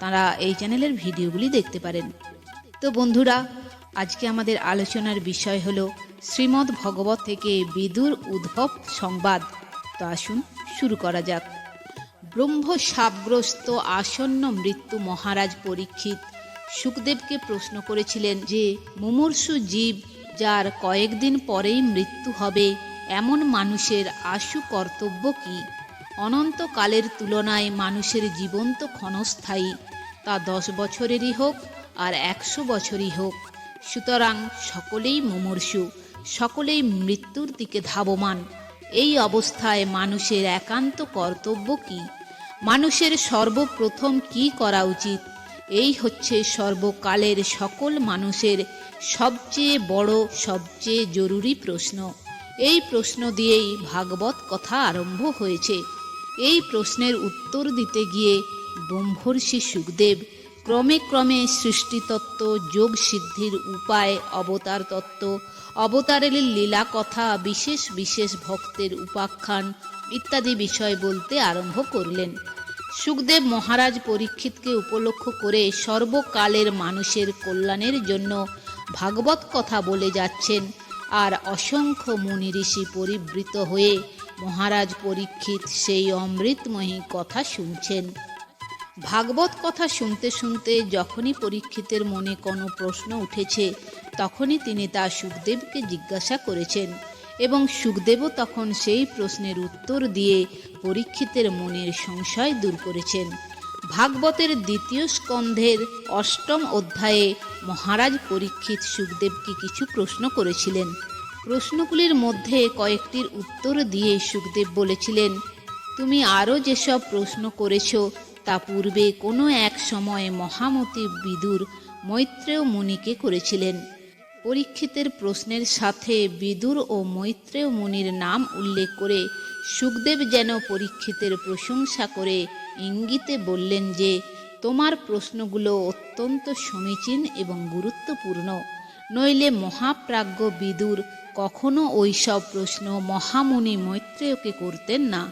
তারা এই চ্যানেলের ভিডিওগুলি দেখতে পারেন। তো বন্ধুরা, আজকে আমাদের আলোচনার বিষয় হলো শ্রীমদ্ ভগবত থেকে বিদুর উদ্ভব সংবাদ। তো আসুন শুরু করা যাক। ব্রহ্ম সাপগ্রস্ত আসন্ন মৃত্যু মহারাজ পরীক্ষিত। সুখদেবকে প্রশ্ন করেছিলেন যে, মুমূর্ষু জীব যার কয়েকদিন পরেই মৃত্যু হবে, এমন মানুষের আশু কর্তব্য কী? অনন্তকালের তুলনায় মানুষের জীবন তো ক্ষণস্থায়ী। তা দশ বছরেরই হোক আর একশো বছরই হোক। সুতরাং সকলেই মুমূর্ষু, সকলেই মৃত্যুর দিকে ধাবমান। এই অবস্থায় মানুষের একান্ত কর্তব্য কি? মানুষের সর্বপ্রথম কি করা উচিত? এই হচ্ছে সর্বকালের সকল মানুষের সবচেয়ে বড়, সবচেয়ে জরুরি প্রশ্ন। এই প্রশ্ন দিয়েই ভাগবত কথা আরম্ভ হয়েছে। এই প্রশ্নের উত্তর দিতে গিয়ে ব্রহ্মর্ষি সুখদেব ক্রমে ক্রমে সৃষ্টিতত্ত্ব যোগ সিদ্ধির উপায়, অবতার তত্ত্ব, অবতারের লীলা কথা, বিশেষ বিশেষ ভক্তের উপাখ্যান ইত্যাদি বিষয় বলতে আরম্ভ করলেন। সুখদেব মহারাজ পরীক্ষিতকে উপলক্ষ করে সর্বকালের মানুষের কল্যাণের জন্য ভাগবত কথা বলে যাচ্ছেন আর অসংখ্য মুনি ঋষি পরিবৃত হয়ে মহারাজ পরীক্ষিত সেই অমৃতময়ী কথা শুনছেন। ভাগবত কথা শুনতে শুনতে যখনই পরীক্ষিতের মনে কোনো প্রশ্ন উঠেছে, তখনই তিনি তা সুখদেবকে জিজ্ঞাসা করেছেন এবং সুখদেবও তখন সেই প্রশ্নের উত্তর দিয়ে পরীক্ষিতের মনের সংশয় দূর করেছেন। ভাগবতের দ্বিতীয় স্কন্ধের অষ্টম অধ্যায়ে মহারাজ পরীক্ষিত সুখদেবকে কিছু প্রশ্ন করেছিলেন। প্রশ্নগুলির মধ্যে কয়েকটির উত্তর দিয়ে সুখদেব বলেছিলেন, তুমি আরও যেসব প্রশ্ন করেছ তা পূর্বে কোনো এক সময়ে মহামতি বিদুর মৈত্রেয় মুনিকে করেছিলেন। পরীক্ষিতের প্রশ্নের সাথে বিদুর ও মৈত্রেয় মুনির নাম উল্লেখ করে সুখদেব যেন পরীক্ষিতের প্রশংসা করে ইঙ্গিতে বললেন যে, তোমার প্রশ্নগুলো অত্যন্ত সমীচীন এবং গুরুত্বপূর্ণ। নইলে মহাপ্রাজ্ঞ বিদুর কখনো ওইসব প্রশ্ন মহামুনি মৈত্রেয়কে করতেন না।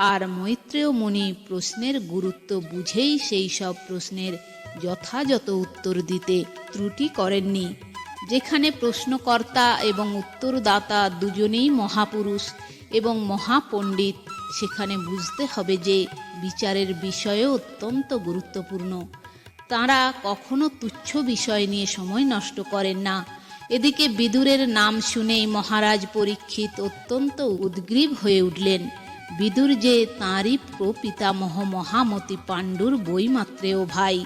আর মৈত্রেয় মুনি প্রশ্নের গুরুত্ব বুঝেই সেই সব প্রশ্নের যথাযথ উত্তর দিতে ত্রুটি করেননি। যেখানে প্রশ্নকর্তা এবং উত্তরদাতা দুজনেই মহাপুরুষ এবং মহাপণ্ডিত, সেখানে বুঝতে হবে যে বিচারের বিষয়ও অত্যন্ত গুরুত্বপূর্ণ। তাঁরা কখনো তুচ্ছ বিষয় নিয়ে সময় নষ্ট করেন না। এদিকে বিদুরের নাম শুনেই মহারাজ পরীক্ষিত অত্যন্ত উদ্গ্রীব হয়ে উঠলেন। বিদুর যে তাঁরই প্রপিতামহ মহামতি পাণ্ডুর বইমাত্রেও ভাই।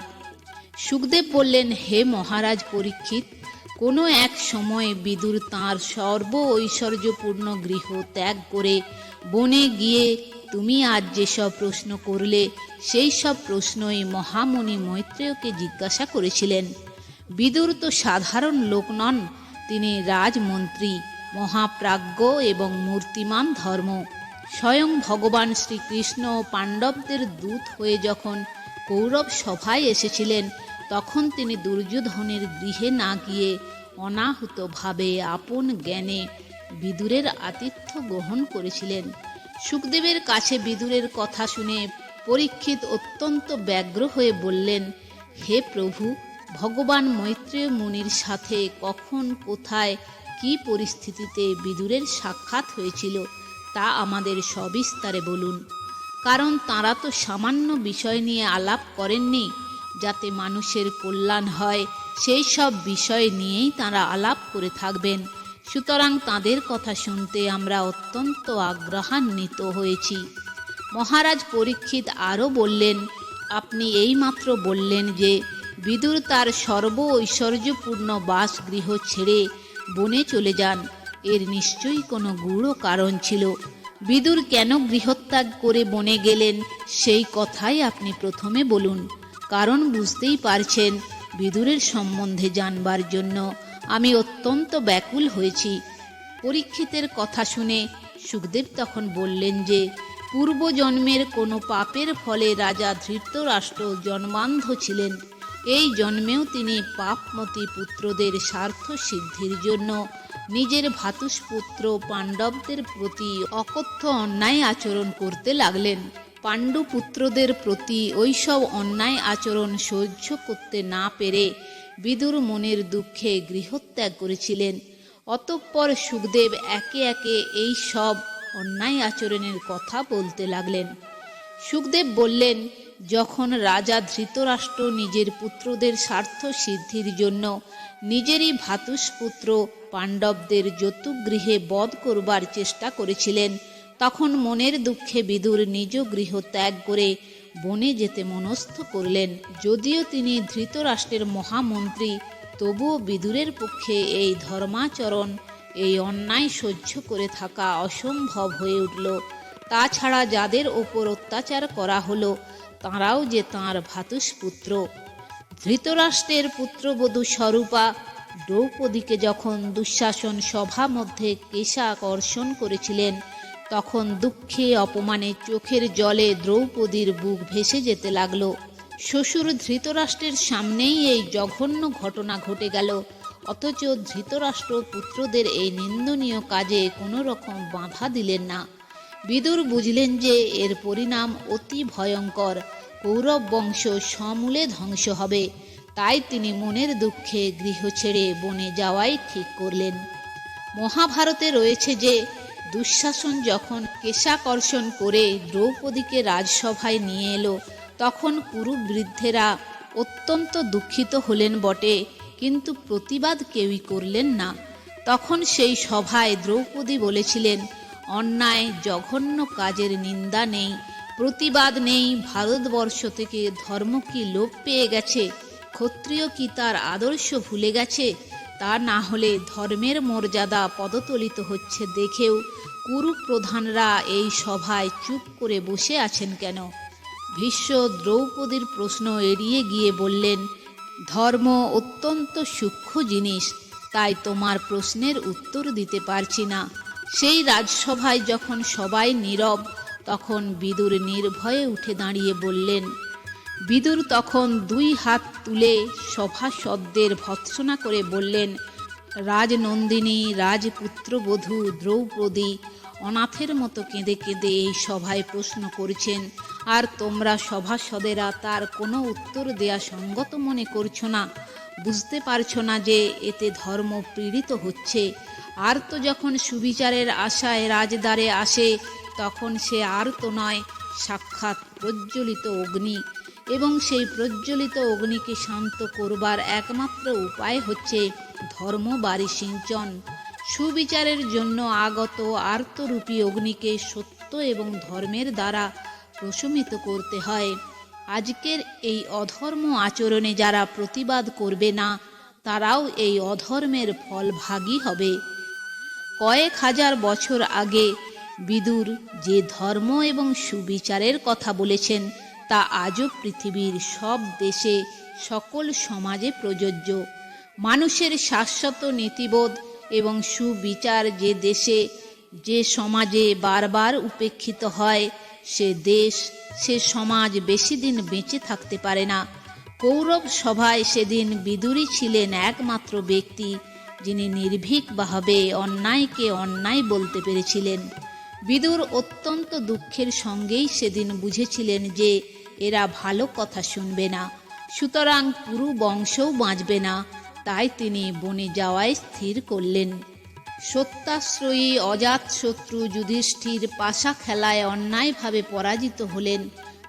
সুখদেব বললেন, হে মহারাজ পরীক্ষিত, কোনো এক সময়ে বিদুর তাঁর সর্ব ঐশ্বর্যপূর্ণ গৃহ ত্যাগ করে বনে গিয়ে তুমি আজ যেসব প্রশ্ন করলে, সেই সব প্রশ্নই মহামুনি মৈত্রেয়কে জিজ্ঞাসা করেছিলেন। বিদুর তো সাধারণ লোক নন, তিনি রাজমন্ত্রী, মহাপ্রাজ্ঞ এবং মূর্তিমান ধর্ম। স্বয়ং ভগবান শ্রীকৃষ্ণ পাণ্ডবদের দূত হয়ে যখন কৌরব সভায় এসেছিলেন, তখন তিনি দুর্যোধনের গৃহে না গিয়ে অনাহুতভাবে আপন জ্ঞানে বিদুরের আতিথ্য গ্রহণ করেছিলেন। সুখদেবের কাছে বিদুরের কথা শুনে পরীক্ষিত অত্যন্ত ব্যগ্র হয়ে বললেন, হে প্রভু, ভগবান মৈত্রেয় মুনির সাথে কখন, কোথায়, কি পরিস্থিতিতে বিদুরের সাক্ষাৎ হয়েছিল? তা আমাদের সবিস্তারে বলুন। কারণ তাঁরা তো সামান্য বিষয় নিয়ে আলাপ করেননি, যাতে মানুষের কল্যাণ হয়, সেই সব বিষয় নিয়েই তাঁরা আলাপ করে থাকবেন। সুতরাং তাদের কথা শুনতে আমরা অত্যন্ত আগ্রহান্বিত হয়েছি। মহারাজ পরীক্ষিত আরও বললেন, আপনি এইমাত্র বললেন যে, বিদুর তার সর্ব ঐশ্বর্যপূর্ণ বাসগৃহ ছেড়ে বনে চলে যান। এর নিশ্চয়ই কোনো গূঢ় কারণ ছিল। বিদুর কেন গৃহত্যাগ করে বনে গেলেন, সেই কথাই আপনি প্রথমে বলুন। কারণ বুঝতেই পারছেন, বিদুরের সম্বন্ধে জানবার জন্য আমি অত্যন্ত ব্যাকুল হয়েছি। পরীক্ষিতের কথা শুনে সুখদেব তখন বললেন যে, পূর্বজন্মের কোনো পাপের ফলে রাজা ধৃতরাষ্ট্র জন্মান্ধ ছিলেন। এই জন্মেও তিনি পাপমতি পুত্রদের স্বার্থ সিদ্ধির জন্য নিজের ভাতুষপুত্র পাণ্ডবদের প্রতি অকথ্য অন্যায় আচরণ করতে লাগলেন। পাণ্ডু পুত্রদের প্রতি ওইসব অন্যায় আচরণ সহ্য করতে না পেরে বিদুর মনের দুঃখে গৃহত্যাগ করেছিলেন। অতঃপর সুখদেব একে একে এই সব অন্যায় আচরণের কথা বলতে লাগলেন। সুখদেব বললেন যখন রাজা ধৃতরাষ্ট্র নিজের পুত্রদের স্বার্থ সিদ্ধির জন্য নিজেরই ভাতুষপুত্র পাণ্ডবদের যতুগৃহে বধ করবার চেষ্টা করেছিলেন, তখন মনের দুঃখে বিদুর নিজ গৃহ ত্যাগ করে বনে যেতে মনস্থ করলেন। যদিও তিনি ধৃতরাষ্ট্রের মহামন্ত্রী, তবুও বিদুরের পক্ষে এই ধর্মাচরণ, এই অন্যায় সহ্য করে থাকা অসম্ভব হয়ে উঠল। তাছাড়া যাদের ওপর অত্যাচার করা হলো তাঁরাও যে তাঁর ভাতুষপুত্র ধৃতরাষ্ট্রের পুত্রবধূ স্বরূপা দ্রৌপদীকে যখন দুঃশাসন সভা মধ্যে কেশা আকর্ষণ করেছিলেন, তখন দুঃখে অপমানে চোখের জলে দ্রৌপদীর বুক ভেসে যেতে লাগল। শ্বশুর ধৃতরাষ্ট্রের সামনেই এই জঘন্য ঘটনা ঘটে গেল, অথচ ধৃতরাষ্ট্র পুত্রদের এই নিন্দনীয় কাজে কোনো রকম বাধা দিলেন না। বিদুর বুঝলেন যে এর পরিণাম অতি ভয়ঙ্কর। কৌরব বংশ সমূলে ধ্বংস হবে। তাই তিনি মনের দুঃখে গৃহ ছেড়ে বনে যাওয়াই ঠিক করলেন। মহাভারতে রয়েছে যে, দুঃশাসন যখন কেশাকর্ষণ করে দ্রৌপদীকে রাজসভায় নিয়ে এলো, তখন কুরু বৃদ্ধেরা অত্যন্ত দুঃখিত হলেন বটে, কিন্তু প্রতিবাদ কেউই করলেন না। তখন সেই সভায় দ্রৌপদী বলেছিলেন অন্যায় জঘন্য কাজের নিন্দা নেই, প্রতিবাদ নেই, ভারতবর্ষ থেকে ধর্ম কি লোপ পেয়ে গেছে, ক্ষত্রিয় কি তার আদর্শ ভুলে গেছে, তা না হলে ধর্মের মর্যাদা পদতলিত হচ্ছে দেখেও কুরু প্রধানরা এই সভায় চুপ করে বসে আছেন কেন? ভীষ্ম দ্রৌপদীর প্রশ্ন এড়িয়ে গিয়ে বললেন, ধর্ম অত্যন্ত সূক্ষ্ম জিনিস, তাই তোমার প্রশ্নের উত্তর দিতে পারছি না। সেই রাজসভায় যখন সবাই নীরব, তখন বিদুর নির্ভয়ে উঠে দাঁড়িয়ে বললেন, বিদুর তখন দুই হাত তুলে সভাসদদের ভৎসনা করে বললেন, রাজনন্দিনী রাজপুত্রবধূ দ্রৌপদী, অনাথের মতো কেঁদে কেঁদে এই সভায় প্রশ্ন করছেন, আর তোমরা সভাসদেরা তার কোনো উত্তর দেয়া সঙ্গত মনে করছ না। বুঝতে পারছ না যে এতে ধর্ম পীড়িত হচ্ছে। আর তো যখন সুবিচারের আশায় রাজদ্বারে আসে, তখন সে আর তো নয়, সাক্ষাৎ প্রজ্বলিত অগ্নি। এবং সেই প্রজ্বলিত অগ্নিকে শান্ত করবার একমাত্র উপায় হচ্ছে ধর্ম বাড়ি সিঞ্চন। সুবিচারের জন্য আগত আর্তরূপী অগ্নিকে সত্য এবং ধর্মের দ্বারা প্রশমিত করতে হয়। আজকের এই অধর্ম আচরণে যারা প্রতিবাদ করবে না, তারাও এই অধর্মের ফল ভাগী হবে। কয়েক হাজার বছর আগে বিদুর যে ধর্ম এবং সুবিচারের কথা বলেছেন, তা আজও পৃথিবীর সব দেশে সকল সমাজে প্রযোজ্য। মানুষের শাশ্বত নীতিবোধ এবং সুবিচার যে দেশে যে সমাজে বারবার উপেক্ষিত হয়, সে দেশ, সে সমাজ বেশি দিন বেঁচে থাকতে পারে না। কৌরব সভায় সেদিন বিদুরী ছিলেন একমাত্র ব্যক্তি যিনি নির্ভীকভাবে অন্যায়কে অন্যায় বলতে পেরেছিলেন। বিদুর অত্যন্ত দুঃখের সঙ্গেই সেদিন বুঝেছিলেন যে এরা ভালো কথা শুনবে না, সুতরাং পুরু বংশও বাঁচবে না, তাই তিনি বনে যাওয়ায় স্থির করলেন। সত্যাশ্রয়ী অজাতশত্রু যুধিষ্ঠির পাশা খেলায় অন্যায়ভাবে পরাজিত হলেন,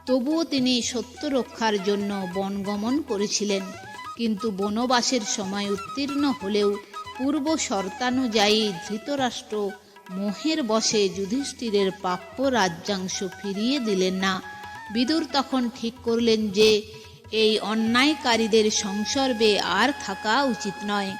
তবুও তিনি সত্য রক্ষার জন্য বনগমন করেছিলেন, কিন্তু বনবাসের সময় উত্তীর্ণ হলেও পূর্ব শর্তানুযায়ী ধৃতরাষ্ট্র, মোহের বসে যুধিষ্ঠিরের প্রাপ্য রাজ্যাংশ ফিরিয়ে দিলেন না। বিদুর তখন ঠিক করলেন যে, এই অন্যায়কারীদের সংসর্গে আর থাকা উচিত নয়।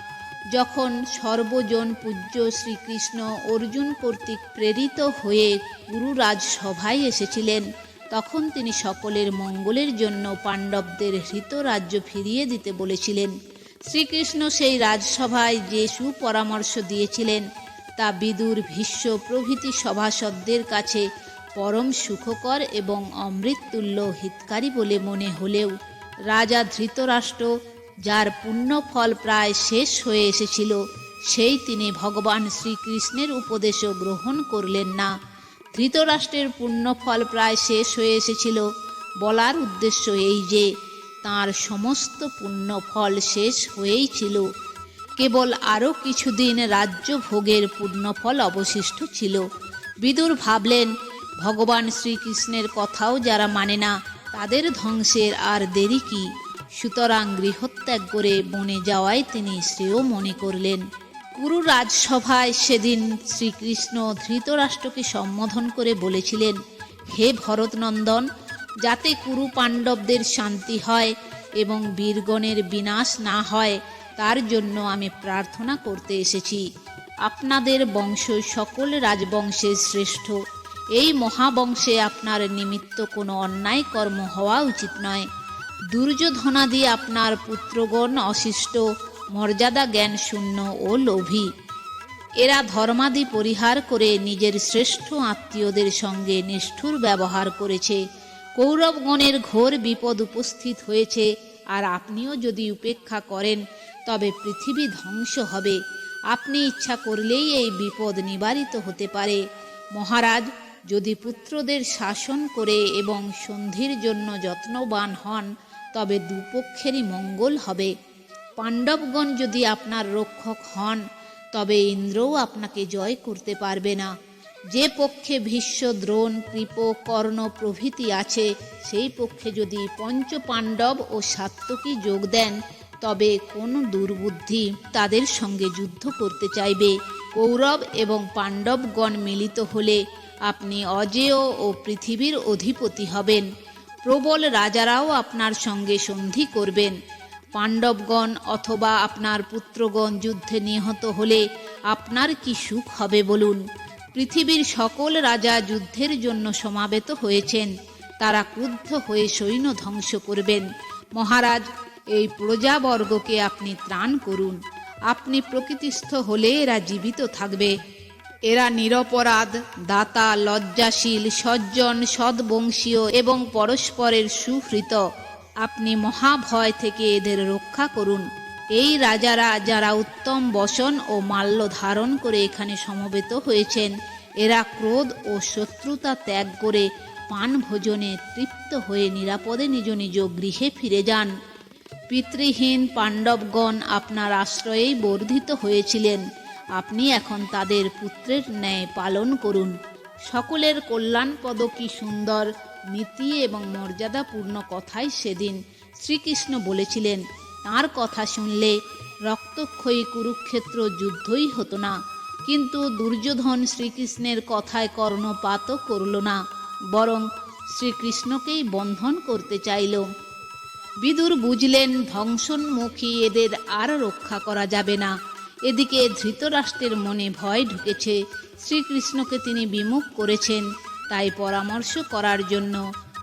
যখন সর্বজন পূজ্য শ্রীকৃষ্ণ অর্জুন কর্তৃক প্রেরিত হয়ে গুরুরাজ সভায় এসেছিলেন, তখন তিনি সকলের মঙ্গলের জন্য পাণ্ডবদের হৃত রাজ্য ফিরিয়ে দিতে বলেছিলেন। শ্রীকৃষ্ণ সেই রাজসভায় যে সুপরামর্শ দিয়েছিলেন, তা বিদুর ভীষ্ম প্রভৃতি সভাসদদের কাছে পরম সুখকর এবং অমৃততুল্য হিতকারী বলে মনে হলেও রাজা ধৃতরাষ্ট্র, যার পুণ্যফল প্রায় শেষ হয়ে এসেছিল, সেই তিনি ভগবান শ্রীকৃষ্ণের উপদেশও গ্রহণ করলেন না। ধৃতরাষ্ট্রের পুণ্যফল প্রায় শেষ হয়ে এসেছিল, বলার উদ্দেশ্য এই যে তার সমস্ত পুণ্যফল শেষ হয়েই ছিল কেবল আরও কিছুদিন রাজ্য ভোগের পুণ্যফল অবশিষ্ট ছিল। বিদুর ভাবলেন, ভগবান শ্রীকৃষ্ণের কথাও যারা মানে না, তাদের ধ্বংসের আর দেরি কি? সুতরাং গৃহত্যাগ করে বনে যাওয়াই তিনি শ্রেয় মনে করলেন। কুরু রাজসভায় সেদিন শ্রীকৃষ্ণ ধৃতরাষ্ট্রকে সম্বোধন করে বলেছিলেন, হে ভরতনন্দন যাতে কুরু পাণ্ডবদের শান্তি হয় এবং বীরগণের বিনাশ না হয়, তার জন্য আমি প্রার্থনা করতে এসেছি। আপনাদের বংশ সকল রাজবংশের শ্রেষ্ঠ। এই মহাবংশে আপনার নিমিত্ত কোনো অন্যায় কর্ম হওয়া উচিত নয়। দুর্যোধনাদি আপনার পুত্রগণ অশিষ্ট, মর্যাদা জ্ঞান শূন্য ও লোভী। এরা ধর্মাদি পরিহার করে নিজের শ্রেষ্ঠ আত্মীয়দের সঙ্গে নিষ্ঠুর ব্যবহার করেছে। কৌরবগণের ঘোর বিপদ উপস্থিত হয়েছে, আর আপনিও যদি উপেক্ষা করেন, তবে পৃথিবী ধ্বংস হবে। আপনি ইচ্ছা করলেই এই বিপদ নিবারিত হতে পারে। মহারাজ, যদি পুত্রদের শাসন করে এবং সন্ধির জন্য যত্নবান হন, তবে দুপক্ষেরই মঙ্গল হবে। পাণ্ডবগণ যদি আপনার রক্ষক হন, তবে ইন্দ্রও আপনাকে জয় করতে পারবে না। যে পক্ষে ভীষ্ম, দ্রোণ, কৃপ, কর্ণ প্রভৃতি আছে, সেই পক্ষে যদি পঞ্চ পাণ্ডব ও সাত্তকী যোগ দেন, তবে কোন দুর্বুদ্ধি তাদের সঙ্গে যুদ্ধ করতে চাইবে। কৌরব এবং পাণ্ডবগণ মিলিত হলে আপনি অজেয় ও পৃথিবীর অধিপতি হবেন। প্রবল রাজারাও আপনার সঙ্গে সন্ধি করবেন। পাণ্ডবগণ অথবা আপনার পুত্রগণ যুদ্ধে নিহত হলে আপনার কি সুখ হবে বলুন? পৃথিবীর সকল রাজা যুদ্ধের জন্য সমাবেত হয়েছেন। তারা ক্রুদ্ধ হয়ে সৈন্য ধ্বংস করবেন। মহারাজ, এই প্রজাবর্গকে আপনি ত্রাণ করুন। আপনি প্রকৃতিস্থ হলে এরা জীবিত থাকবে। এরা নিরপরাধ, দাতা, লজ্জাশীল, সজ্জন সদ্বংশীয় এবং পরস্পরের সুহৃত। আপনি মহাভয় থেকে এদের রক্ষা করুন। এই রাজারা যারা উত্তম বসন ও মাল্য ধারণ করে এখানে সমবেত হয়েছেন, এরা ক্রোধ ও শত্রুতা ত্যাগ করে পান ভোজনে তৃপ্ত হয়ে নিরাপদে নিজ নিজ গৃহে ফিরে যান। পিতৃহীন পাণ্ডবগণ আপনার আশ্রয়েই বর্ধিত হয়েছিলেন। আপনি এখন তাদের পুত্রের ন্যায় পালন করুন। সকলের কল্যাণপদ কি সুন্দর, নীতি এবং মর্যাদাপূর্ণ কথাই সেদিন শ্রীকৃষ্ণ বলেছিলেন। তার কথা শুনলে রক্তক্ষয়ী কুরুক্ষেত্র যুদ্ধই হতো না। কিন্তু দুর্যোধন শ্রীকৃষ্ণের কথায় কর্ণপাতও করল না, বরং শ্রীকৃষ্ণকেই বন্ধন করতে চাইল। বিদুর বুঝলেন, ধ্বংসন্মুখী এদের আর রক্ষা করা যাবে না। এদিকে ধৃতরাষ্ট্রের মনে ভয় ঢুকেছে, শ্রীকৃষ্ণকে তিনি বিমুখ করেছেন, তাই পরামর্শ করার জন্য